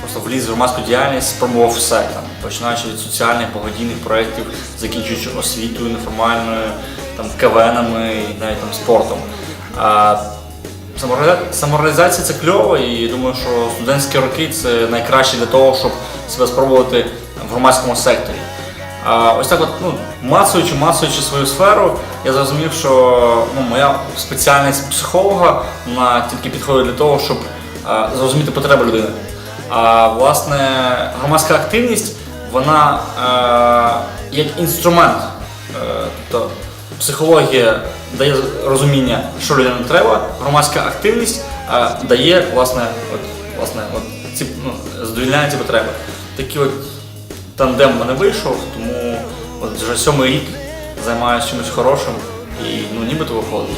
Просто вліз в громадську діяльність, спробував все там, починаючи від соціальних благодійних проєктів, закінчуючи освітою неформальною, там КВНами і навіть там спортом. А, самореаліза- самореалізація це кльово, і думаю, що студентські роки це найкраще для того, щоб себе спробувати в громадському секторі. А ось так, от, ну, мацуючи, мацуючи свою сферу, я зрозумів, що ну, моя спеціальність психолога вона тільки підходить для того, щоб а, зрозуміти потреби людини. А власне громадська активність, вона е, як інструмент. Е, тобто психологія дає розуміння, що людям треба, громадська активність е, дає власне, от, власне от, ці, ну, задовільняє ці потреби. Такі от тандем в мене вийшов, тому от вже сьомий рік займаюся чимось хорошим і ну, нібито виходить.